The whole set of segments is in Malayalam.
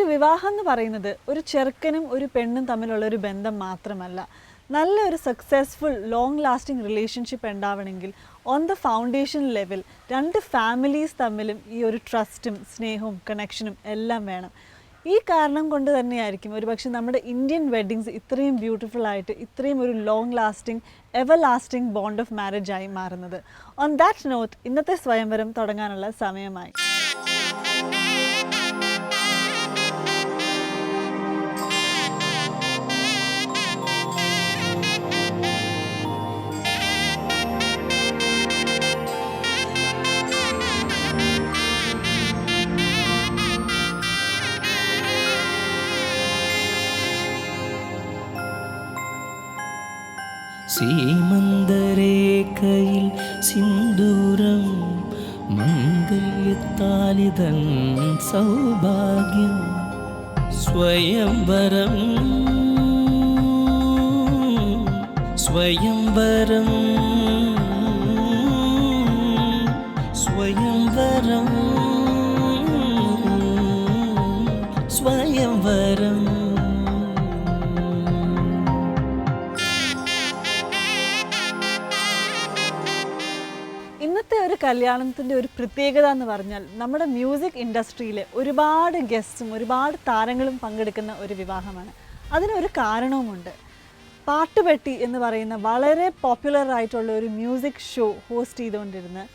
ഒരു വിവാഹം എന്ന് പറയുന്നത് ഒരു ചെറുക്കനും ഒരു പെണ്ണും തമ്മിലുള്ള ഒരു ബന്ധം മാത്രമല്ല. നല്ലൊരു സക്സസ്ഫുൾ ലോങ് ലാസ്റ്റിംഗ് റിലേഷൻഷിപ്പ് ഉണ്ടാവണമെങ്കിൽ ഓൺ ദ ഫൗണ്ടേഷൻ ലെവൽ രണ്ട് ഫാമിലീസ് തമ്മിലും ഈ ഒരു ട്രസ്റ്റും സ്നേഹവും കണക്ഷനും എല്ലാം വേണം. ഈ കാരണം കൊണ്ട് തന്നെയായിരിക്കും ഒരുപക്ഷെ നമ്മുടെ ഇന്ത്യൻ വെഡ്ഡിങ്സ് ഇത്രയും ബ്യൂട്ടിഫുൾ ആയിട്ട് ഇത്രയും ഒരു long lasting ever lasting bond of marriage ആയി മാറുന്നത്. ഓൺ ദാറ്റ് നോട്ട് ഇന്നത്തെ സ്വയംവരം തുടങ്ങാനുള്ള സമയമായി. സീമന്തരേഖയിൽ സിന്ദൂരം മംഗല്യത്താലിതൻ സൗഭാഗ്യം സ്വയംവരം. സ്വയംവരം. സ്വയംവരം. സ്വയംവരം. കല്യാണത്തിന്റെ ഒരു പ്രത്യേകത എന്ന് പറഞ്ഞാൽ നമ്മുടെ മ്യൂസിക് ഇൻഡസ്ട്രിയിലെ ഒരുപാട് ഗസ്റ്റും ഒരുപാട് താരങ്ങളും പങ്കെടുക്കുന്ന ഒരു വിവാഹമാണ്. അതിനൊരു കാരണവുമുണ്ട്. പാട്ടുപെട്ടി എന്ന് പറയുന്ന വളരെ പോപ്പുലർ ആയിട്ടുള്ള ഒരു മ്യൂസിക് ഷോ ഹോസ്റ്റ് ചെയ്തുകൊണ്ടിരുന്ന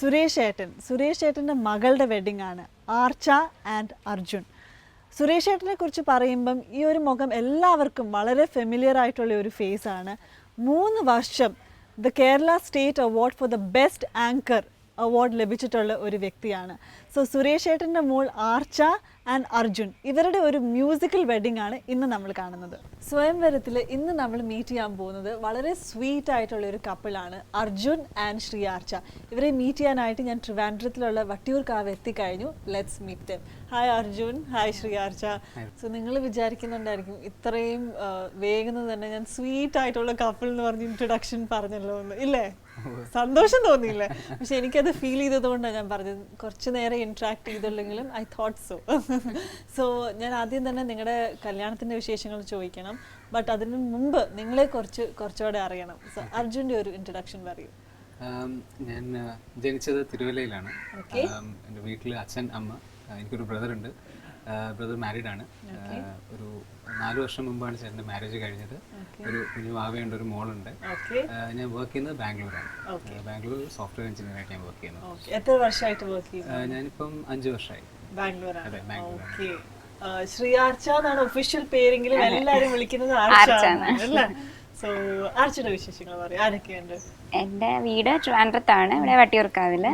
സുരേഷ് ഏട്ടൻ. സുരേഷ് ഏട്ടന്റെ മകളുടെ വെഡിങ് ആണ് ആർച്ച ആൻഡ് അർജുൻ. സുരേഷ് ഏട്ടനെ കുറിച്ച് പറയുമ്പം ഈ ഒരു മുഖം എല്ലാവർക്കും വളരെ ഫെമിലിയർ ആയിട്ടുള്ള ഒരു ഫേസ് ആണ്. മൂന്ന് വർഷം the Kerala state award for the best anchor award ലഭിച്ചിട്ടുള്ള ഒരു വ്യക്തിയാണ്. സോ സുരേഷ് ഏട്ടന്റെ മോൾ ആർച്ച ആൻഡ് അർജുൻ ഇവരുടെ ഒരു മ്യൂസിക്കൽ വെഡിങ് ആണ് ഇന്ന് നമ്മൾ കാണുന്നത്. സ്വയംവരത്തിൽ ഇന്ന് നമ്മൾ മീറ്റ് ചെയ്യാൻ പോകുന്നത് വളരെ സ്വീറ്റ് ആയിട്ടുള്ള ഒരു കപ്പിളാണ് അർജുൻ ആൻഡ് ശ്രീ ആർച്ച. ഇവരെ മീറ്റ് ചെയ്യാനായിട്ട് ഞാൻ ട്രിവാൻഡ്രത്തിലുള്ള വട്ടിയൂർക്കാവ് എത്തിക്കഴിഞ്ഞു. Let's meet them hi Arjun. Hi Sree Archa. So നിങ്ങൾ വിചാരിക്കുന്നുണ്ടായിരിക്കും ഇത്രയും വേഗം തന്നെ ഞാൻ സ്വീറ്റ് ആയിട്ടുള്ള കപ്പിൾ എന്ന് പറഞ്ഞ് ഇൻട്രൊഡക്ഷൻ പറഞ്ഞല്ലോ എന്ന്. ഇല്ലേ? സന്തോഷം തോന്നിയില്ലേ? പക്ഷെ എനിക്കത് ഫീൽ ചെയ്തതുകൊണ്ടാണ് ഞാൻ പറഞ്ഞത്. കുറച്ച് നേരം ഇന്ററാക്ട് ചെയ്തുള്ളെങ്കിലും ഐ തോട്ട് സോ സോ ഞാൻ ആദ്യം തന്നെ നിങ്ങളുടെ കല്യാണത്തിന്റെ വിശേഷങ്ങൾ ചോദിക്കണം. ബട്ട് അതിന് മുമ്പ് നിങ്ങളെ കുറച്ച് കുറച്ചുകൂടെ അറിയണം. സോ അർജുന്റെ ഒരു ഇൻട്രഡക്ഷൻ പറയൂ. ഞാൻ ആ, ജനിച്ചത് തിരുവല്ലയിലാണ്. എന്റെ എന്റെ വീട്ടിൽ അച്ഛൻ അമ്മ എനിക്കൊരു ബ്രദർ ഉണ്ട്. ബ്രദർ മാരീഡ് ആണ്. ഒരു നാല് വർഷം മുമ്പാണ് ചേട്ടന്റെ മാരേജ് കഴിഞ്ഞത്. ഒരു കുഞ്ഞു വാവയുണ്ട് ഒരു മോളുണ്ട്. ഞാൻ വർക്ക് ചെയ്യുന്നത് ബാംഗ്ലൂരാണ്. ബാംഗ്ലൂർ സോഫ്റ്റ്വെയർ എഞ്ചിനീയർ ആയിട്ട് ഞാൻ വർക്ക് ചെയ്യുന്നത് എത്ര വർഷമായിട്ട് വർക്ക് ചെയ്യുന്നത് ഞാനിപ്പം അഞ്ച് വർഷമായി ബാംഗ്ലൂർ അതെ, ശ്രീ ആർച്ച എന്നാണ് ഒഫീഷ്യൽ പേരെങ്കിലും എല്ലാരും വിളിക്കുന്നത് ആർച്ച അല്ലേ? സോ വിശേഷങ്ങൾ പറയും? ആരൊക്കെയുണ്ട്? എന്റെ വീട് ട്രിവാൻഡ്രത്താണ്. ഇവിടെ വട്ടിയൂർക്കാവിൽ.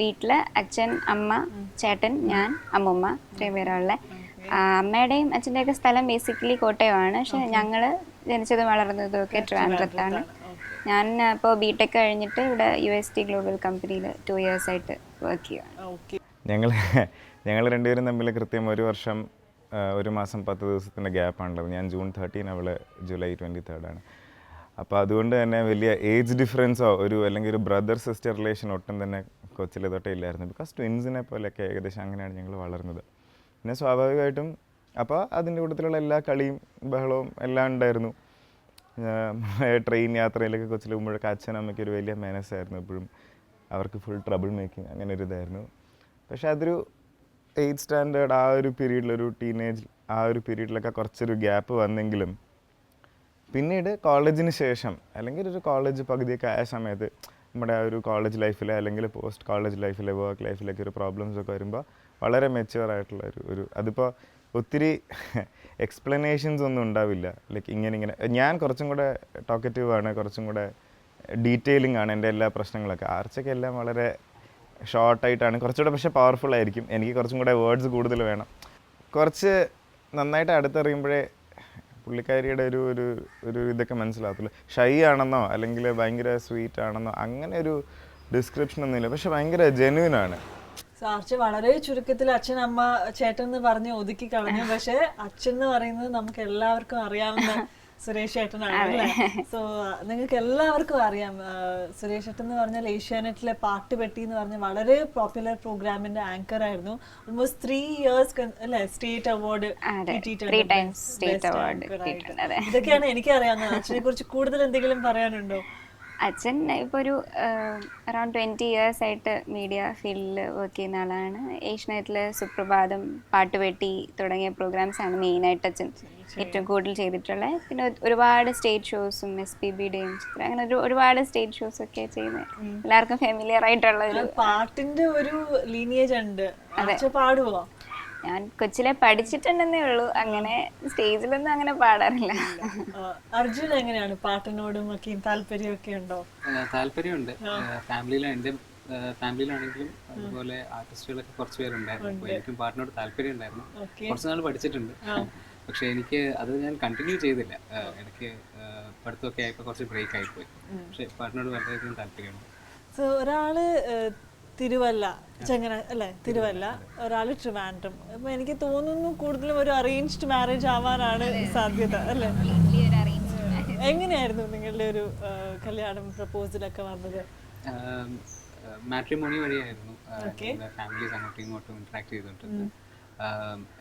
വീട്ടിൽ അച്ഛൻ അമ്മ ചേട്ടൻ ഞാൻ അമ്മുമ്മ ഇത്രയും പേരുള്ള അമ്മയുടെയും അച്ഛന്റെയൊക്കെ സ്ഥലം ബേസിക്കലി കോട്ടയമാണ്. പക്ഷെ ഞങ്ങൾ ജനിച്ചതും വളർന്നതും ഒക്കെ ട്രിവാൻഡ്രത്താണ്. ഞാൻ ഇപ്പോൾ ബി ടെക് കഴിഞ്ഞിട്ട് ഇവിടെ യു എസ് ടി ഗ്ലോബൽ കമ്പനിയിൽ ടു ഇയേഴ്സ് ആയിട്ട് വർക്ക് ചെയ്യുകയാണ് ഞങ്ങൾ ഞങ്ങൾ രണ്ടുപേരും തമ്മിൽ കൃത്യം ഒരു വർഷം ഒരു മാസം പത്ത് ദിവസത്തിന്റെ ഗ്യാപ്പാണുള്ളത് ഞാൻ ജൂൺ തേർട്ടീൻ അവൾ ജൂലൈ ട്വന്റി തേർഡാണ് അപ്പോൾ അതുകൊണ്ട് തന്നെ വലിയ ഏജ് ഡിഫറൻസോ ഒരു അല്ലെങ്കിൽ ഒരു ബ്രദർ സിസ്റ്റർ റിലേഷൻ ഒട്ടും തന്നെ കൊച്ചിലെ തൊട്ടേ ഇല്ലായിരുന്നു. ബിക്കോസ് ട്വിൻസിനെ പോലെയൊക്കെ ഏകദേശം അങ്ങനെയാണ് ഞങ്ങൾ വളർന്നത്. പിന്നെ സ്വാഭാവികമായിട്ടും അപ്പോൾ അതിന്റെ കൂട്ടത്തിലുള്ള എല്ലാ കളിയും ബഹളവും എല്ലാം ഉണ്ടായിരുന്നു. ട്രെയിൻ യാത്രയിലൊക്കെ കൊച്ചിൽ പോകുമ്പോഴൊക്കെ അച്ഛനും അമ്മയ്ക്ക് ഒരു വലിയ മാനസായിരുന്നു എപ്പോഴും. അവർക്ക് ഫുൾ ട്രബിൾ മേക്കിംഗ് അങ്ങനെ ഒരു ഇതായിരുന്നു. പക്ഷെ അതൊരു എയ്ത്ത് സ്റ്റാൻഡേർഡ് ആ ഒരു പീരീഡിലൊരു ടീനേജ് ആ ഒരു പീരീഡിലൊക്കെ കുറച്ചൊരു ഗ്യാപ്പ് വന്നെങ്കിലും പിന്നീട് കോളേജിന് ശേഷം അല്ലെങ്കിൽ ഒരു കോളേജ് പകുതിയൊക്കെ ആയ സമയത്ത് നമ്മുടെ ഒരു കോളേജ് ലൈഫിൽ അല്ലെങ്കിൽ പോസ്റ്റ് കോളേജ് ലൈഫിലെ വർക്ക് ലൈഫിലൊക്കെ ഒരു പ്രോബ്ലംസ് ഒക്കെ വരുമ്പോൾ വളരെ മെച്ചുവർ ആയിട്ടുള്ള ഒരു ഒരു അതിപ്പോൾ ഒത്തിരി എക്സ്പ്ലനേഷൻസ് ഒന്നും ഉണ്ടാവില്ല. ലൈക്ക് ഇങ്ങനെ ഇങ്ങനെ. ഞാൻ കുറച്ചും കൂടെ ടോക്കറ്റീവ് ആണ് കുറച്ചും കൂടെ ഡീറ്റെയിലിംഗ് ആണ് എന്റെ എല്ലാ പ്രശ്നങ്ങളൊക്കെ. ആർച്ചൊക്കെ എല്ലാം വളരെ ഷോർട്ടായിട്ടാണ് കുറച്ചുകൂടെ പക്ഷേ പവർഫുൾ ആയിരിക്കും. എനിക്ക് കുറച്ചും കൂടെ വേർഡ്സ് കൂടുതൽ വേണം. കുറച്ച് നന്നായിട്ട് അടുത്തറിയുമ്പോഴേ പുള്ളിക്കാരിയുടെ ഒരു ഒരു ഒരു ഇതൊക്കെ മനസ്സിലാകത്തുള്ളൂ. ഷൈ ആണെന്നോ അല്ലെങ്കിൽ ഭയങ്കര സ്വീറ്റ് ആണെന്നോ അങ്ങനെ ഒരു ഡിസ്ക്രിപ്ഷൻ ഒന്നുമില്ല. പക്ഷെ ഭയങ്കര ജെന്യൂൻ ആണ്. സാർച്ച് വളരെ ചുരുക്കത്തിൽ അച്ഛൻ അമ്മ ചേട്ടൻ എന്ന് പറഞ്ഞ് ഒതുക്കി കളഞ്ഞു. പക്ഷെ അച്ഛൻ എന്ന് പറയുന്നത് നമുക്ക് എല്ലാവർക്കും അറിയാവുന്ന സുരേഷ് ഏട്ടനാണ് സോ നിങ്ങൾക്ക് എല്ലാവർക്കും അറിയാം സുരേഷ് ഏട്ടൻ എന്ന് പറഞ്ഞാൽ ഏഷ്യാനെറ്റിലെ പാട്ട് പെട്ടി എന്ന് പറഞ്ഞ വളരെ പോപ്പുലർ പ്രോഗ്രാമിന്റെ ആങ്കർ ആയിരുന്നു. ഓൾമോസ്റ്റ് ത്രീ ഇയേഴ്സ് അല്ലെ സ്റ്റേറ്റ് അവാർഡ് കിട്ടിയിട്ടുണ്ട്, ഇതൊക്കെയാണ് എനിക്ക് അറിയാവുന്നത് അച്ഛനെ കുറിച്ച് കൂടുതൽ എന്തെങ്കിലും പറയാനുണ്ടോ? അച്ഛൻ ഇപ്പോൾ ഒരു അറൗണ്ട് ട്വന്റി ഇയേഴ്സ് ആയിട്ട് മീഡിയ ഫീൽഡിൽ വർക്ക് ചെയ്യുന്ന ആളാണ്. ഏഷ്യനെറ്റിൽ സുപ്രഭാതം പാട്ടുപെട്ടി തുടങ്ങിയ പ്രോഗ്രാംസ് ആണ് മെയിനായിട്ട് അച്ഛൻ ഏറ്റവും കൂടുതൽ ചെയ്തിട്ടുള്ളത്. പിന്നെ ഒരുപാട് സ്റ്റേജ് ഷോസും എസ് പി ബിയുടെയും ചിത്രം അങ്ങനെ ഒരു ഒരുപാട് സ്റ്റേജ് ഷോസ് ഒക്കെ ചെയ്യുന്നത് എല്ലാവർക്കും ഫെമിലിയർ ആയിട്ടുള്ള ഒരു പാട്ടിന്റെ ഒരു ലീനിയേജ് ഉണ്ട്. അതെ. പാടുവോ? ഞാൻ കൊച്ചിലെ പഠിച്ചിട്ടുണ്ടെന്നേ ഉള്ളൂ. അങ്ങനെ സ്റ്റേജിലൊന്നും അങ്ങനെ പാടാറില്ല. അർജുൻ എങ്ങനെയാണ് പാട്ടിനോടും ഒക്കെ താല്പര്യമൊക്കെ ഉണ്ടോ താല്പര്യമുണ്ട്. ഫാമിലിയിലെ എന്റെ ഫാമിലിയിലാണെങ്കിലും അതുപോലെ ആർട്ടിസ്റ്റുകളൊക്കെ കുറച്ച് പേരുണ്ടായിരുന്നു. അപ്പോൾ എനിക്കും പാട്ടിനോട് താല്പര്യം ഉണ്ടായിരുന്നു. കുറച്ച് നാൾ പഠിച്ചിട്ടുണ്ട്. പക്ഷെ എനിക്ക് അത് ഞാൻ കണ്ടിന്യൂ ചെയ്തില്ല. എനിക്ക് പഠിത്തമൊക്കെ ആയപ്പോൾ കുറച്ച് ബ്രേക്ക് ആയിപ്പോയി പക്ഷെ പാട്ടിനോട് വളരെയധികം താല്പര്യമുണ്ട്. സോ ഒരാൾ തിരുവല്ല ചെങ്ങന അല്ലെ തിരുവല്ല. ഒരാൾ ട്രിവാൻഡ്രം. അപ്പൊ എനിക്ക് തോന്നുന്നു കൂടുതലും ഒരു അറേഞ്ച്ഡ് മാരേജ് ആവാനാണ് സാധ്യത അല്ലെ? എങ്ങനെയായിരുന്നു നിങ്ങളുടെ ഒരു കല്യാണം പ്രപ്പോസലൊക്കെ വന്നത്? മാട്രിമോണി വഴിയായിരുന്നു. ഫാമിലീസ് അങ്ങോട്ടും ഇങ്ങോട്ടും ഇന്ററാക്ട് ചെയ്തോണ്ടിരുന്നത്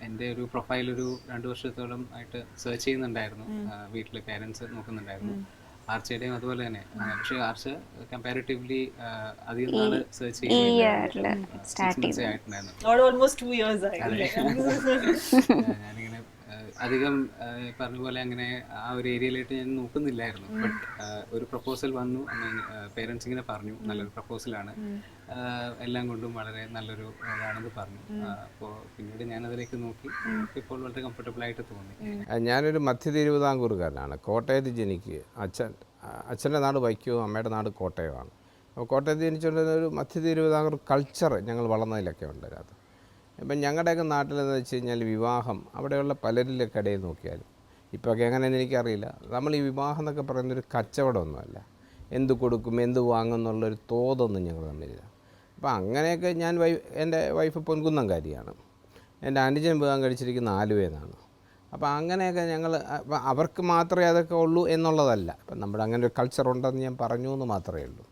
എന്റെ ഒരു പ്രൊഫൈൽ ഒരു രണ്ട് വർഷത്തോളം ആയിട്ട് സെർച്ച് ചെയ്യുന്നുണ്ടായിരുന്നു. വീട്ടിൽ പേരൻസ് നോക്കുന്നുണ്ടായിരുന്നു. ആർച്ചയുടെയും അതുപോലെ തന്നെ. പക്ഷേ ആർച്ച കമ്പാരിറ്റീവ്ലി അധികം നാൾ സെർച്ച് ചെയ്യുന്നത് ഞാനിങ്ങനെ അധികം പറഞ്ഞ പോലെ അങ്ങനെ ആ ഒരു ഏരിയയിലായിട്ട് ഞാൻ നോക്കുന്നില്ലായിരുന്നു. ബട്ട് ഒരു പ്രപ്പോസൽ വന്നു പേരൻസ് ഇങ്ങനെ പറഞ്ഞു. നല്ലൊരു പ്രപ്പോസലാണ് എല്ലാം കൊണ്ടും വളരെ നല്ലൊരു ഇതാണെന്ന് പറഞ്ഞു. അപ്പോൾ പിന്നീട് ഞാൻ അതിലേക്ക് നോക്കി. എനിക്ക് ഇപ്പോൾ വളരെ കംഫർട്ടബിൾ ആയിട്ട് തോന്നി. ഞാൻ ഞാനൊരു മധ്യ തിരുവിതാംകൂറുകാരനാണ്. കോട്ടയത്ത് ജനിക്ക്. അച്ഛൻ അച്ഛന്റെ നാട് വൈക്കോ അമ്മയുടെ നാട് കോട്ടയമാണ്. അപ്പോൾ കോട്ടയത്ത് ജനിച്ചുകൊണ്ടിരുന്ന ഒരു മധ്യ തിരുവിതാംകൂർ കൾച്ചർ ഞങ്ങൾ വളർന്നതിലൊക്കെ ഉണ്ട് അതിനകത്ത്. ഇപ്പം ഞങ്ങളുടെയൊക്കെ നാട്ടിലെന്ന് വെച്ച് കഴിഞ്ഞാൽ വിവാഹം അവിടെയുള്ള പലരിലെ കടയിൽ നോക്കിയാലും. ഇപ്പോഴൊക്കെ എങ്ങനെയെന്ന് എനിക്കറിയില്ല. നമ്മൾ ഈ വിവാഹം എന്നൊക്കെ പറയുന്നൊരു കച്ചവടമൊന്നുമല്ല. എന്ത് കൊടുക്കും എന്ത് വാങ്ങും എന്നുള്ളൊരു തോതൊന്നും ഞങ്ങൾ തമ്മിലില്ല അപ്പോൾ അങ്ങനെയൊക്കെ ഞാൻ വൈ എന്റെ വൈഫ് പൊൻകുന്നംകാരിയാണ് എന്റെ അനുജൻ വിവാഹം കഴിച്ചിരിക്കുന്ന ആലുവയെന്നാണ് അപ്പോൾ അങ്ങനെയൊക്കെ ഞങ്ങൾ അവർക്ക് മാത്രമേ അതൊക്കെ ഉള്ളൂ എന്നുള്ളതല്ല. അപ്പം നമ്മുടെ അങ്ങനെ ഒരു കൾച്ചർ ഉണ്ടെന്ന് ഞാൻ പറഞ്ഞു എന്ന് മാത്രമേ ഉള്ളൂ.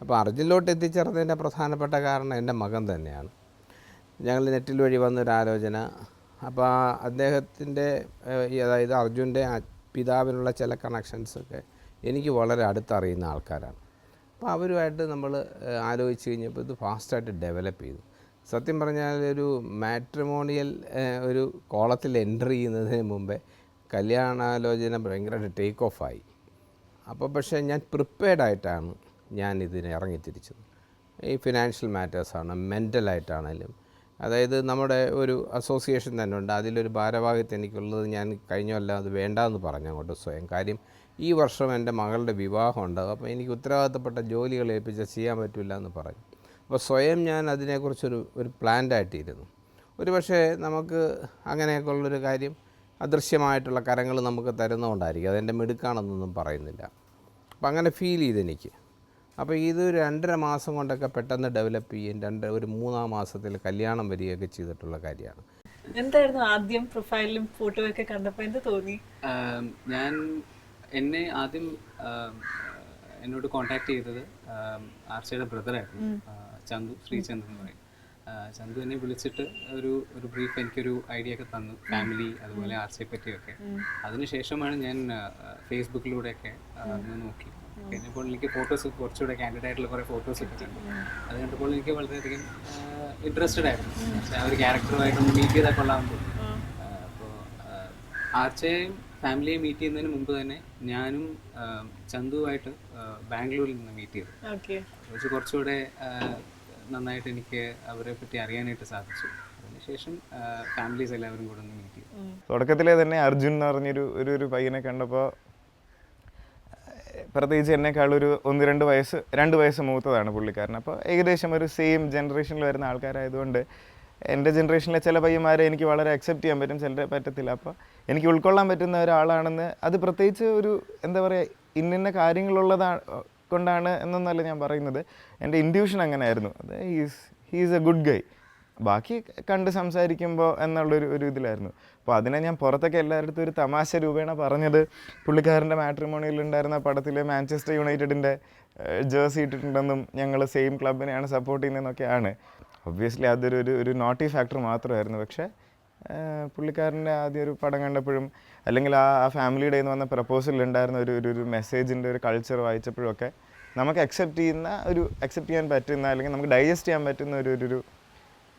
അപ്പോൾ അർജുനിലോട്ട് എത്തിച്ചേർന്നതിന്റെ പ്രധാനപ്പെട്ട കാരണം എന്റെ മകൻ തന്നെയാണ്. ഞങ്ങൾ നെറ്റിൽ വഴി വന്നൊരാലോചന അപ്പോൾ അദ്ദേഹത്തിന്റെ അതായത് അർജുന്റെ പിതാവിനുള്ള ചില കണക്ഷൻസൊക്കെ എനിക്ക് വളരെ അടുത്തറിയുന്ന ആൾക്കാരാണ്. അപ്പോൾ അവരുമായിട്ട് നമ്മൾ ആലോചിച്ച് കഴിഞ്ഞപ്പോൾ ഇത് ഫാസ്റ്റായിട്ട് ഡെവലപ്പ് ചെയ്തു. സത്യം പറഞ്ഞാൽ ഒരു മാട്രിമോണിയൽ ഒരു കോളത്തിൽ എൻട്രി ചെയ്യുന്നതിന് മുമ്പേ കല്യാണാലോചന ഭയങ്കരമായിട്ട് ടേക്ക് ഓഫായി അപ്പോൾ പക്ഷേ ഞാൻ പ്രിപ്പയർഡ് ആയിട്ടാണ് ഞാൻ ഇതിന് ഇറങ്ങിത്തിരിച്ചത്. ഈ ഫിനാൻഷ്യൽ മാറ്റേഴ്സാണ് മെന്റലായിട്ടാണേലും അതായത് നമ്മുടെ ഒരു അസോസിയേഷൻ തന്നെ ഉണ്ട്. അതിലൊരു ഭാരവാഹിത്വം എനിക്കുള്ളത് ഞാൻ കഴിഞ്ഞല്ല അത് വേണ്ടാന്ന് പറഞ്ഞു അങ്ങോട്ട് സ്വയം. കാര്യം ഈ വർഷം എന്റെ മകളുടെ വിവാഹം ഉണ്ടാകും അപ്പോൾ എനിക്ക് ഉത്തരവാദിത്തപ്പെട്ട ജോലികൾ ഏൽപ്പിച്ചാൽ ചെയ്യാൻ പറ്റില്ല എന്ന് പറഞ്ഞു. അപ്പോൾ സ്വയം ഞാൻ അതിനെക്കുറിച്ചൊരു ഒരു പ്ലാൻഡായിട്ടിരുന്നു ഒരു പക്ഷേ നമുക്ക് അങ്ങനെയൊക്കെ ഉള്ളൊരു കാര്യം അദൃശ്യമായിട്ടുള്ള കരങ്ങൾ നമുക്ക് തരുന്നതുകൊണ്ടായിരിക്കും. അതെന്റെ മിടുക്കാണെന്നൊന്നും പറയുന്നില്ല. അപ്പം അങ്ങനെ ഫീൽ ചെയ്തെനിക്ക്. അപ്പോൾ ഇത് രണ്ടര മാസം കൊണ്ടൊക്കെ പെട്ടെന്ന് ഡെവലപ്പ് ചെയ്യും. രണ്ട് ഒരു മൂന്നാം മാസത്തിൽ കല്യാണം വരികയൊക്കെ ചെയ്തിട്ടുള്ള കാര്യമാണ്. എന്തായിരുന്നു ആദ്യം പ്രൊഫൈലിലും ഫോട്ടോ ഒക്കെ കണ്ടപ്പോൾ എന്ത് തോന്നി? ഞാൻ എന്നെ ആദ്യം എന്നോട് കോണ്ടാക്ട് ചെയ്തത് ആർച്ചയുടെ ബ്രദറായിരുന്നു ചന്തു ശ്രീചന്ദ്രൻ എന്ന് പറയും. ചന്തു എന്നെ വിളിച്ചിട്ട് ഒരു ഒരു ബ്രീഫ് എനിക്കൊരു ഐഡിയ ഒക്കെ തന്നു. ഫാമിലി അതുപോലെ ആർച്ചയെ പറ്റിയൊക്കെ. അതിനുശേഷമാണ് ഞാൻ ഫേസ്ബുക്കിലൂടെയൊക്കെ നോക്കി. കഴിഞ്ഞപ്പോൾ എനിക്ക് ഫോട്ടോസ് കുറച്ചുകൂടെ കാൻഡിഡ് ആയിട്ടുള്ള കുറേ ഫോട്ടോസ് കിട്ടിയിട്ടുണ്ട്. അത് കണ്ടപ്പോൾ എനിക്ക് വളരെയധികം ഇൻട്രസ്റ്റഡ് ആയിരുന്നു. പക്ഷേ ആ ഒരു ക്യാരക്ടറുമായിട്ട് മീറ്റ് ചെയ്താൽ കൊള്ളാമെന്ന്. പോകും അപ്പോൾ ആർച്ചയും ഫാമിലിയെ മീറ്റ് ചെയ്യുന്നതിന് മുമ്പ് തന്നെ ഞാനും ചന്തുവായിട്ട് ബാംഗ്ലൂരിൽ നിന്ന് മീറ്റ് ചെയ്തു. പക്ഷേ കുറച്ചുകൂടെ നന്നായിട്ട് എനിക്ക് അവരെ പറ്റി അറിയാനായിട്ട് സാധിച്ചു. അതിനുശേഷം ഫാമിലീസ് എല്ലാവരും കൂടെ ഒന്ന് മീറ്റ് ചെയ്തു. തുടക്കത്തിലെ തന്നെ അർജുൻ എന്ന് പറഞ്ഞൊരു ഒരു ഒരു പയ്യനെ കണ്ടപ്പോൾ പ്രത്യേകിച്ച് എന്നെക്കാൾ ഒരു ഒന്ന് രണ്ട് വയസ്സ് രണ്ട് വയസ്സ് മൂത്തതാണ് പുള്ളിക്കാരൻ. അപ്പോൾ ഏകദേശം ഒരു സെയിം ജനറേഷനിൽ വരുന്ന ആൾക്കാരായതുകൊണ്ട് എന്റെ ജനറേഷനിലെ ചില പയ്യന്മാരെ എനിക്ക് വളരെ അക്സെപ്റ്റ് ചെയ്യാൻ പറ്റും ചിലരെ പറ്റത്തില്ല. അപ്പോൾ എനിക്ക് ഉൾക്കൊള്ളാൻ പറ്റുന്ന ഒരാളാണെന്ന് അത് പ്രത്യേകിച്ച് ഒരു എന്താ പറയുക ഇന്നിന്ന കാര്യങ്ങളുള്ളതാണ് കൊണ്ടാണ് എന്നൊന്നല്ല ഞാൻ പറയുന്നത്. എന്റെ ഇൻഡ്യൂഷൻ അങ്ങനെയായിരുന്നു. അത് he's he's a good guy ബാക്കി കണ്ട് സംസാരിക്കുമ്പോൾ എന്നുള്ളൊരു ഒരു ഇതിലായിരുന്നു. അപ്പോൾ അതിനെ ഞാൻ പുറത്തൊക്കെ എല്ലാവരുടെ ഒരു തമാശ രൂപേണ പറഞ്ഞത്. പുള്ളിക്കാരന്റെ മാട്രിമോണിയിൽ ഉണ്ടായിരുന്ന പടത്തിൽ മാഞ്ചസ്റ്റർ യുണൈറ്റഡിന്റെ ജേഴ്സി ഇട്ടിട്ടുണ്ടെന്നും ഞങ്ങൾ സെയിം ക്ലബിനെയാണ് സപ്പോർട്ട് ചെയ്യുന്നതെന്നൊക്കെയാണ്. ഒബ്വിയസ്ലി അതൊരു ഒരു ഒരു നോട്ടി ഫാക്ടർ മാത്രമായിരുന്നു. പക്ഷേ പുള്ളിക്കാരന്റെ ആദ്യം ഒരു പടം കണ്ടപ്പോഴും അല്ലെങ്കിൽ ആ ആ ഫാമിലിയുടെ നിന്ന് വന്ന പ്രപ്പോസലിൽ ഉണ്ടായിരുന്ന ഒരു ഒരു ഒരു മെസ്സേജിന്റെ ഒരു കൾച്ചർ വായിച്ചപ്പോഴൊക്കെ നമുക്ക് അക്സെപ്റ്റ് ചെയ്യുന്ന ഒരു അക്സെപ്റ്റ് ചെയ്യാൻ പറ്റുന്ന അല്ലെങ്കിൽ നമുക്ക് ഡൈജസ്റ്റ് ചെയ്യാൻ പറ്റുന്ന ഒരു- ഒരു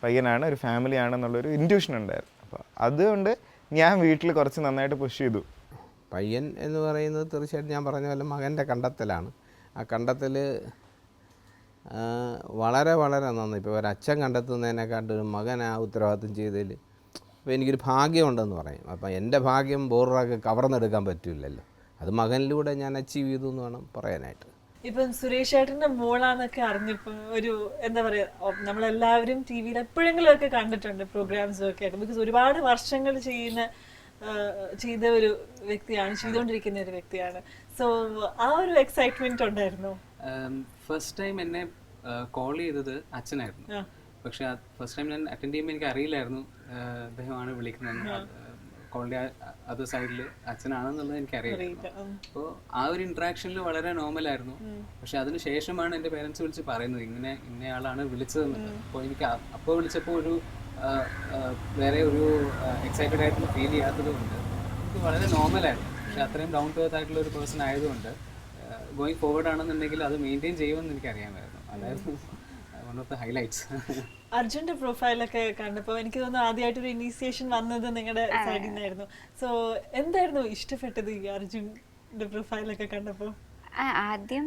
പയ്യനാണ് ഒരു ഫാമിലി ആണെന്നുള്ളൊരു ഇന്റ്യൂഷൻ ഉണ്ടായിരുന്നു. അപ്പോൾ അതുകൊണ്ട് ഞാൻ വീട്ടിൽ കുറച്ച് നന്നായിട്ട് പുഷ് ചെയ്തു. പയ്യൻ എന്ന് പറയുന്നത് തീർച്ചയായിട്ടും ഞാൻ പറഞ്ഞ പോലെ മകന്റെ കണ്ടെത്തലാണ്. ആ കണ്ടെത്തൽ വളരെ വളരെ നന്നായി. ഇപ്പോൾ ഒരച്ഛൻ കണ്ടെത്തുന്നതിനെക്കാട്ടും ഒരു മകൻ ആ ഉത്തരവാദിത്വം ചെയ്തതിൽ അപ്പോൾ എനിക്കൊരു ഭാഗ്യമുണ്ടെന്ന് പറയും. അപ്പം എന്റെ ഭാഗ്യം വേറൊരാൾക്ക് കവർന്നെടുക്കാൻ പറ്റില്ലല്ലോ. അത് മകനിലൂടെ ഞാൻ അച്ചീവ് ചെയ്തു എന്ന് വേണം പറയാനായിട്ട്. ഇപ്പം സുരേഷ് ഏട്ടന്റെ മോളാന്നൊക്കെ അറിഞ്ഞപ്പോൾ ഒരു എന്താ പറയാ നമ്മളെല്ലാവരും ടി വിയിൽ എപ്പോഴെങ്കിലും ഒക്കെ കണ്ടിട്ടുണ്ട് പ്രോഗ്രാംസും ഒക്കെ ആയിട്ട്. ബിക്കോസ് ഒരുപാട് വർഷങ്ങൾ ചെയ്യുന്ന ചെയ്ത ഒരു വ്യക്തിയാണ് ചെയ്തുകൊണ്ടിരിക്കുന്ന ഒരു വ്യക്തിയാണ്. സോ ആ ഒരു എക്സൈറ്റ്മെന്റ് ഉണ്ടായിരുന്നു? ഫസ്റ്റ് ടൈം എന്നെ കോൾ ചെയ്തത് അച്ഛനായിരുന്നു. പക്ഷെ ഫസ്റ്റ് ടൈം ഞാൻ അറ്റൻഡ് ചെയ്യുമ്പോൾ എനിക്ക് അറിയില്ലായിരുന്നു അദ്ദേഹമാണ് വിളിക്കുന്നത് കോളിന്റെ അത് സൈഡിൽ അച്ഛനാണെന്നുള്ളത് എനിക്ക് അറിയില്ല. അപ്പോൾ ആ ഒരു ഇന്ററാക്ഷനിൽ വളരെ നോർമൽ ആയിരുന്നു. പക്ഷെ അതിന് ശേഷമാണ് എന്റെ പേരൻസ് വിളിച്ച് പറയുന്നത് ഇങ്ങനെ ഇന്നയാളാണ് വിളിച്ചതെന്ന്. അപ്പോൾ എനിക്ക് അപ്പോൾ വിളിച്ചപ്പോൾ ഒരു വേറെ ഒരു എക്സൈറ്റഡ് ആയിട്ടുള്ള ഫീൽ ചെയ്യാത്തത് കൊണ്ട് എനിക്ക് വളരെ നോർമലായിരുന്നു പക്ഷെ അത്രയും ഡൗൺ ടു എർത്ത് ആയിട്ടുള്ള ഒരു പേഴ്സൺ ആയതുകൊണ്ട് ഗോയിങ് ഫോർവേഡ് ആണെന്നുണ്ടെങ്കിൽ അത് മെയിന്റെയിൻ ചെയ്യുമെന്ന് എനിക്ക് അറിയാമായിരുന്നു അതായിരുന്നു വൺ ഓഫ് ദ ഹൈലൈറ്റ്സ് അർജുന്റെ പ്രൊഫൈലൊക്കെ കണ്ടപ്പോൾ എനിക്ക് തോന്നുന്നു ആദ്യമായിട്ട് ഒരു ഇനീസിയേഷൻ വന്നത് നിങ്ങളുടെ സൈഡിൽ നിന്നായിരുന്നു സോ എന്തായിരുന്നു ഇഷ്ടപ്പെട്ടത് ഈ അർജുന്റെ പ്രൊഫൈലൊക്കെ കണ്ടപ്പോൾ ആ, ആദ്യം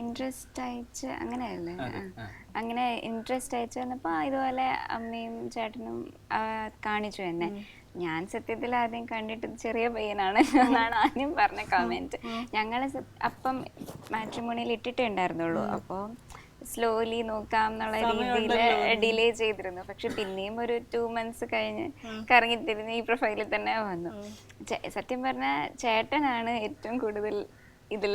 ഇൻട്രസ്റ്റ് അയച്ച് അങ്ങനെയല്ലേ? അങ്ങനെ ഇൻട്രസ്റ്റ് അയച്ചു വന്നപ്പോൾ ഇതുപോലെ അമ്മയും ചേട്ടനും കാണിച്ചു എന്നെ. ഞാൻ സത്യത്തിൽ ആദ്യം കണ്ടിട്ട് ചെറിയ പയ്യനാണ്. എന്നാണ് ആദ്യം പറഞ്ഞ കമന്റ് ഞങ്ങൾ അപ്പം മാട്രിമോണിയിൽ ഇട്ടിട്ടേ ഉണ്ടായിരുന്നുള്ളൂ. അപ്പോൾ സ്ലോലി നോക്കാം എന്നുള്ള രീതിയിൽ ഡിലേ ചെയ്തിരുന്നു. പക്ഷെ പിന്നെയും ഒരു ടു മന്ത്സ് കഴിഞ്ഞ് കറങ്ങിത്തിരിഞ്ഞ് ഈ പ്രൊഫൈലിൽ തന്നെ വന്നു. സത്യം പറഞ്ഞാൽ ചേട്ടനാണ് ഏറ്റവും കൂടുതൽ ഇതിൽ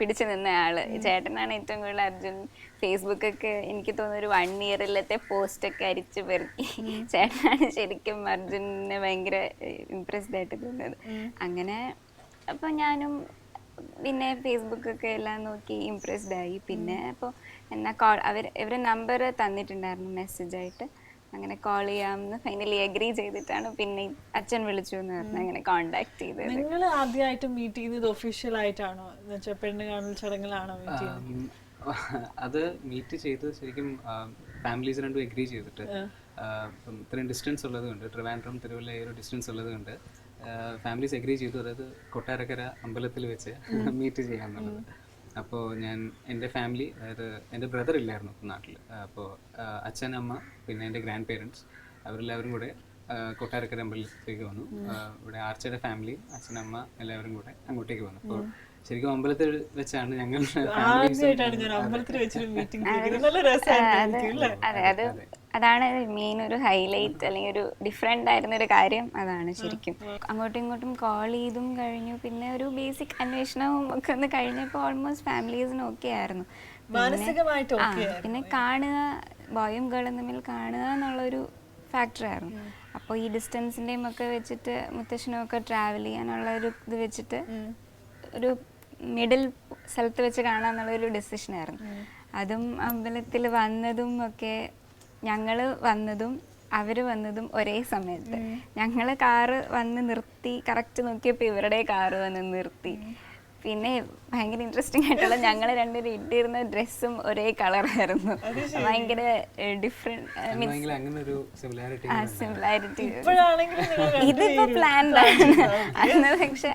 പിടിച്ചു നിന്ന ആൾ. ചേട്ടനാണ് ഏറ്റവും കൂടുതൽ അർജുൻ ഫേസ്ബുക്കൊക്കെ എനിക്ക് തോന്നുന്നു ഒരു വൺ ഇയറിലത്തെ പോസ്റ്റ് ഒക്കെ അരിച്ചു പെറുക്കി. ചേട്ടനാണ് ശരിക്കും അർജുനെ ഭയങ്കര ഇംപ്രസ്ഡ് ആയിട്ട് തോന്നുന്നത് അങ്ങനെ അപ്പൊ ഞാനും പിന്നെ ഫേസ്ബുക്കൊക്കെ എല്ലാം നോക്കി ഇംപ്രസ്ഡ് ആയി. പിന്നെ അപ്പോൾ എന്നാ കോൾ അവർ ഇവരെ നമ്പർ തന്നിട്ടുണ്ടായിരുന്നു മെസ്സേജ് ആയിട്ട്. അങ്ങനെ കോൾ ചെയ്യാമെന്ന് ഫൈനലി അഗ്രി ചെയ്തിട്ടാണ് പിന്നെ അച്ഛൻ വിളിച്ചു എന്ന് പറഞ്ഞ് അങ്ങനെ കോണ്ടാക്ട് ചെയ്തത്. നിങ്ങൾ ആദ്യമായിട്ട് മീറ്റ് ചെയ്യുന്നത് ഒഫീഷ്യൽ ആയിട്ടാണോ? എന്ന് വെച്ചാൽ പെണ്ണ് കാണൽ ചടങ്ങിലാണോ മീറ്റ് ചെയ്തത് അത് മീറ്റ് ചെയ്ത് ശരിക്കും ഫാമിലീസ് രണ്ടും എഗ്രി ചെയ്തിട്ട്. ഇത്രയും ഡിസ്റ്റൻസ് ഉള്ളത് കൊണ്ട് ട്രിവാൻഡ്രം തിരുവല്ല ഈ ഒരു ഡിസ്റ്റൻസ് ഉള്ളത് കൊണ്ട് ഫാമിലീസ് എഗ്രി ചെയ്തു. അതായത് കൊട്ടാരക്കര അമ്പലത്തിൽ വെച്ച് മീറ്റ് ചെയ്യാമെന്നുള്ളത് അപ്പോൾ ഞാൻ എന്റെ ഫാമിലി അതായത് എന്റെ ബ്രദർ ഇല്ലായിരുന്നു നാട്ടിൽ. അപ്പോൾ അച്ഛൻ അമ്മ പിന്നെ എന്റെ ഗ്രാൻഡ് പേരൻസ് അവരെല്ലാവരും കൂടെ കൊട്ടാരക്കര അമ്പലത്തിലേക്ക് വന്നു. ഇവിടെ ആർച്ചയുടെ ഫാമിലി അച്ഛനമ്മ എല്ലാവരും കൂടെ അങ്ങോട്ടേക്ക് വന്നു. അപ്പോൾ ശരിക്കും അമ്പലത്തിൽ വെച്ചാണ് ഞങ്ങൾ ആദ്യമായിട്ടാണ് ഞാൻ അമ്പലത്തിൽ വെച്ചൊരു മീറ്റിംഗ് നല്ല രസമായിരുന്നു അതെ അത്. അതാണ് മെയിൻ ഒരു ഹൈലൈറ്റ് അല്ലെങ്കിൽ ഒരു ഡിഫറെന്റ് ആയിരുന്ന ഒരു കാര്യം. അതാണ് ശരിക്കും. അങ്ങോട്ടും ഇങ്ങോട്ടും കോൾ ചെയ്തും കഴിഞ്ഞു. പിന്നെ ഒരു ബേസിക് അന്വേഷണവും ഒക്കെ ഒന്ന് കഴിഞ്ഞപ്പോൾ ഓൾമോസ്റ്റ് ഫാമിലീസിനും ഒക്കെ ആയിരുന്നു. പിന്നെ കാണുക ബോയും ഗേളും തമ്മിൽ കാണുക എന്നുള്ളൊരു ഫാക്ടറായിരുന്നു അപ്പോൾ ഈ ഡിസ്റ്റൻസിന്റെയും ഒക്കെ വെച്ചിട്ട് മുത്തശ്ശനും ഒക്കെ ട്രാവൽ ചെയ്യാനുള്ള ഒരു ഇത് വെച്ചിട്ട് ഒരു മിഡിൽ സ്ഥലത്ത് വെച്ച് കാണാന്നുള്ളൊരു ഡെസിഷനായിരുന്നു അതും അമ്പലത്തിൽ വന്നതും ഒക്കെ ഞങ്ങൾ വന്നതും അവർ വന്നതും ഒരേ സമയത്ത്. ഞങ്ങൾ കാറ് വന്ന് നിർത്തി കറക്റ്റ് നോക്കിയപ്പോൾ ഇവരുടെ കാറ് വന്ന് നിർത്തി. പിന്നെ ഭയങ്കര ഇൻട്രസ്റ്റിംഗ് ആയിട്ടുള്ള ഞങ്ങൾ രണ്ടുപേരും ഇട്ടിരുന്ന ഡ്രസ്സും ഒരേ കളറായിരുന്നു ഭയങ്കര ഡിഫറെന്റ് മീൻസ് ഭയങ്കര അങ്ങനെ ഒരു സിമിലാരിറ്റി ഇതിപ്പോ പ്ലാൻഡ് ആണ്. അന്ന് പക്ഷെ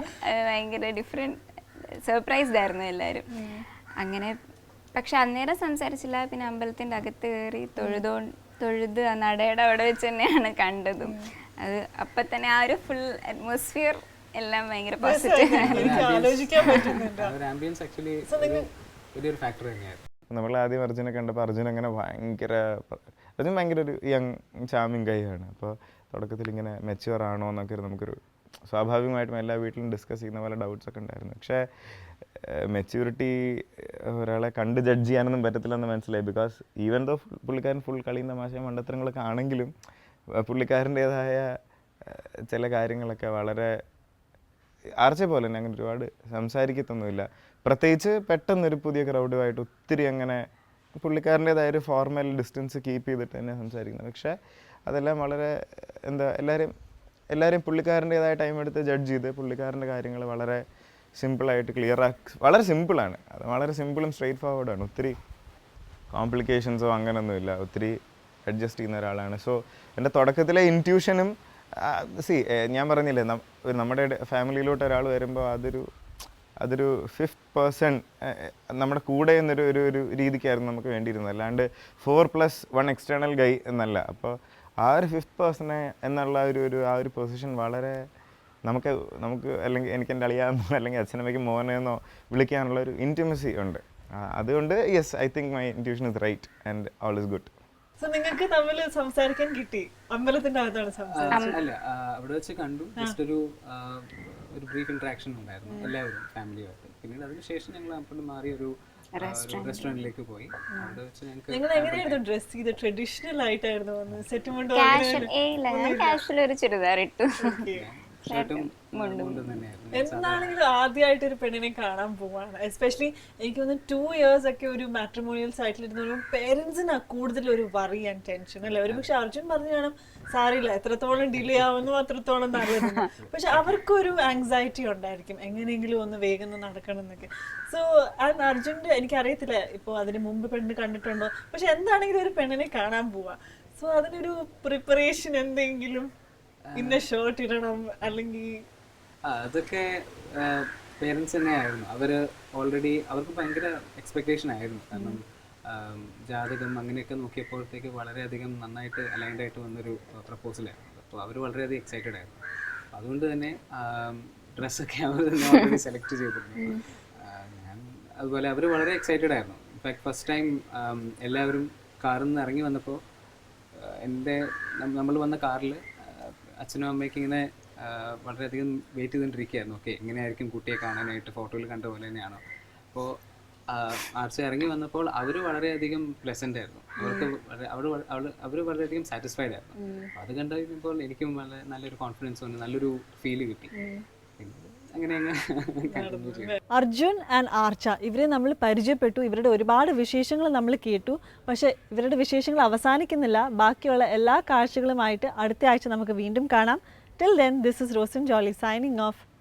ഭയങ്കര ഡിഫറെന്റ് സർപ്രൈസ്ഡ് ആയിരുന്നു എല്ലാരും. അങ്ങനെ പക്ഷെ അന്നേരം സംസാരിച്ചില്ല. പിന്നെ അമ്പലത്തിന്റെ അകത്ത് കയറി തൊഴുതോ തൊഴുത് ആ നടയുടെ അവിടെ വെച്ച് തന്നെയാണ് കണ്ടതും. അത് അപ്പൊ തന്നെ ആ ഒരു ഫുൾ അറ്റ്മോസ്ഫിയർ എല്ലാം ഭയങ്കര പോസിറ്റീവ് ആലോചിക്കാൻ പറ്റുന്നുണ്ട്. ഒരു ആംബിയൻസ് ആക്ച്വലി വലിയൊരു ഫാക്ടർ തന്നെയായിരുന്നു. നമ്മൾ ആദ്യം അർജുനെ കണ്ടപ്പോൾ അർജുൻ അങ്ങനെ ഭയങ്കര അർജുൻ ഭയങ്കര ഒരു യങ് ചാമിങ് കൈയാണ് ആണ്. അപ്പോൾ തുടക്കത്തിൽ ഇങ്ങനെ മെച്ചുവർ ആണോ എന്നൊക്കെ ഒരു നമുക്കൊരു സ്വാഭാവികമായിട്ടും എല്ലാ വീട്ടിലും ഡിസ്കസ് ചെയ്യുന്ന പോലെ ഡൗട്ട്സ് ഒക്കെ ഉണ്ടായിരുന്നു. പക്ഷേ മെച്യൂരിറ്റി ഒരാളെ കണ്ട് ജഡ്ജ് ചെയ്യാനൊന്നും പറ്റത്തില്ലെന്ന് മനസ്സിലായി. ബിക്കോസ് ഈവൻ ദോ പുള്ളിക്കാരൻ ഫുൾ കളിയും തമാശയും മണ്ടത്തരങ്ങളൊക്കെ ആണെങ്കിലും പുള്ളിക്കാരന്റേതായ ചില കാര്യങ്ങളൊക്കെ വളരെ ആർച്ച പോലെ തന്നെ അങ്ങനെ ഒരുപാട് സംസാരിക്കത്തൊന്നുമില്ല. പ്രത്യേകിച്ച് പെട്ടെന്നൊരു പുതിയ ക്രൗഡുമായിട്ട് ഒത്തിരി അങ്ങനെ പുള്ളിക്കാരന്റെതായ ഒരു ഫോർമൽ ഡിസ്റ്റൻസ് കീപ്പ് ചെയ്തിട്ട് തന്നെ സംസാരിക്കുന്നത്. പക്ഷേ അതെല്ലാം വളരെ എന്താ എല്ലാവരും എല്ലാവരും പുള്ളിക്കാരന്റെതായ ടൈം എടുത്ത് ജഡ്ജ് ചെയ്ത് പുള്ളിക്കാരന്റെ കാര്യങ്ങൾ വളരെ സിമ്പിളായിട്ട് ക്ലിയർ ആക്കി വളരെ സിമ്പിളാണ് അത് വളരെ സിമ്പിളും സ്ട്രെയിറ്റ് ഫോർവേഡാണ് ഒത്തിരി കോംപ്ലിക്കേഷൻസോ അങ്ങനെയൊന്നുമില്ല ഒത്തിരി അഡ്ജസ്റ്റ് ചെയ്യുന്ന ഒരാളാണ്. സോ എന്റെ തുടക്കത്തിലെ ഇന്റ്യൂഷനും സി ഞാൻ പറഞ്ഞില്ലേ നമ്മുടെ ഫാമിലിയിലോട്ട് ഒരാൾ വരുമ്പോൾ അതൊരു അതൊരു ഫിഫ്ത്ത് പേഴ്സൺ നമ്മുടെ കൂടെ എന്നൊരു ഒരു ഒരു രീതിക്കായിരുന്നു നമുക്ക് വേണ്ടിയിരുന്നത്. അല്ലാണ്ട് four plus one external guy എന്നല്ല. അപ്പോൾ ആ ഒരു ഫിഫ്ത്ത് പേഴ്സണെ എന്നുള്ള ഒരു ഒരു ആ ഒരു പൊസിഷൻ വളരെ നമുക്ക് നമുക്ക് അല്ലെങ്കിൽ എനിക്ക് എന്റെ അളിയാന്നോ അല്ലെങ്കിൽ അച്ഛനമ്മയ്ക്ക് മോനെന്നോ വിളിക്കാനുള്ള ഒരു ഇന്റിമസി ഉണ്ട്. അതുകൊണ്ട് yes I think my intuition is right and all is good നിങ്ങൾക്ക് തമ്മിൽ സംസാരിക്കാൻ കിട്ടി. അമ്പലത്തിന്റെ അകത്താണ് സംസാരിച്ചത്. അല്ല അവിടെ വെച്ച് കണ്ടു. ജസ്റ്റ് ഒരു ഒരു ബ്രീഫ് ഇന്ററാക്ഷൻ ഉണ്ടായിരുന്നു എല്ലാവരും ഫാമിലിയുമായിട്ട് പിന്നീട് അതിനുശേഷം ഞങ്ങൾ അങ്ങോട്ട് മാറി ഒരു റെസ്റ്റോറന്റിലേക്ക് പോയി. അവിടെ വെച്ച് ഞങ്ങൾക്ക് നിങ്ങൾ എങ്ങനെയായിരുന്നു ഡ്രസ് ചെയ്ത് ട്രഡീഷണൽ ആയിട്ടായിരുന്നു സെറ്റ് മുണ്ട് കാഷ്വൽ ഒരു ചുരിദാർ ഇട്ടു. എന്താണെങ്കിലും ആദ്യമായിട്ട് ഒരു പെണ്ണിനെ കാണാൻ പോവാണ്. എസ്പെഷ്യലി എനിക്ക് തോന്നുന്നു ടു ഇയേഴ്സ് ഒക്കെ ഒരു മാട്രിമോണിയൽ സൈറ്റിലിരുന്ന പേരൻസിനാ കൂടുതൽ ഒരു വറി ആൻഡ് ടെൻഷൻ അല്ലെ? ഒരു പക്ഷെ അർജുൻ പറഞ്ഞു കാണാം സാരില്ല എത്രത്തോളം ഡിലേ ആവുന്നു അത്രത്തോളം നല്ലത്. പക്ഷെ അവർക്കൊരു ആങ്സൈറ്റി ഉണ്ടായിരിക്കും എങ്ങനെയെങ്കിലും ഒന്ന് വേഗം നടക്കണം എന്നൊക്കെ. സോ ആൻഡ് അർജുന്റെ എനിക്കറിയത്തില്ല ഇപ്പോൾ അതിന് മുമ്പ് പെണ്ണ് കണ്ടിട്ടുണ്ടോ? പക്ഷെ എന്താണെങ്കിലും ഒരു പെണ്ണിനെ കാണാൻ പോവാ. സോ അതിനൊരു പ്രിപ്പറേഷൻ എന്തെങ്കിലും ഇന്ന ഷർട്ട് ഇടണം അല്ലെങ്കിൽ അതൊക്കെ പേരൻസ് തന്നെയായിരുന്നു. അവർ ഓൾറെഡി അവർക്ക് ഭയങ്കര എക്സ്പെക്റ്റേഷൻ ആയിരുന്നു. കാരണം ജാതകം അങ്ങനെയൊക്കെ നോക്കിയപ്പോഴത്തേക്ക് വളരെയധികം നന്നായിട്ട് അലൈൻഡ് ആയിട്ട് വന്നൊരു പ്രപ്പോസലായിരുന്നു അപ്പോൾ അവർ വളരെയധികം എക്സൈറ്റഡ് ആയിരുന്നു. അതുകൊണ്ട് തന്നെ ഡ്രസ്സൊക്കെ അവർ തന്നെ ഓൾറെഡി സെലക്ട് ചെയ്തിരുന്നു. ഞാൻ അതുപോലെ അവർ വളരെ എക്സൈറ്റഡ് ആയിരുന്നു. ഇൻഫാക്ട് ഫസ്റ്റ് ടൈം എല്ലാവരും കാറിൽ നിന്ന് ഇറങ്ങി വന്നപ്പോൾ എന്റെ നമ്മൾ വന്ന കാറിൽ അച്ഛനും അമ്മയ്ക്ക് ഇങ്ങനെ വളരെയധികം വെയിറ്റ് ചെയ്തുകൊണ്ടിരിക്കുകയായിരുന്നു. ഓക്കെ എങ്ങനെയായിരിക്കും കുട്ടിയെ കാണാനായിട്ട് ഫോട്ടോയിൽ കണ്ട പോലെ തന്നെയാണോ? അപ്പോൾ ആർച്ച ഇറങ്ങി വന്നപ്പോൾ അവർ വളരെയധികം പ്ലസന്റ് ആയിരുന്നു. അവർക്ക് അവർ അവർ വളരെയധികം സാറ്റിസ്ഫൈഡ് ആയിരുന്നു. അത് കണ്ടുകഴിഞ്ഞപ്പോൾ എനിക്കും വളരെ നല്ലൊരു കോൺഫിഡൻസ് വന്നു നല്ലൊരു ഫീൽ കിട്ടി പിന്നെ അങ്ങനെ അങ്ങ് കണ്ടിന്യൂ ചെയ്തു അർജുൻ ആൻഡ് ആർച്ച ഇവരെ നമ്മൾ പരിചയപ്പെട്ടു. ഇവരുടെ ഒരുപാട് വിശേഷങ്ങൾ നമ്മൾ കേട്ടു. പക്ഷെ ഇവരുടെ വിശേഷങ്ങൾ അവസാനിക്കുന്നില്ല. ബാക്കിയുള്ള എല്ലാ കാഴ്ചകളുമായിട്ട് അടുത്ത ആഴ്ച നമുക്ക് വീണ്ടും കാണാം. Till then this is Rosin Jolly signing off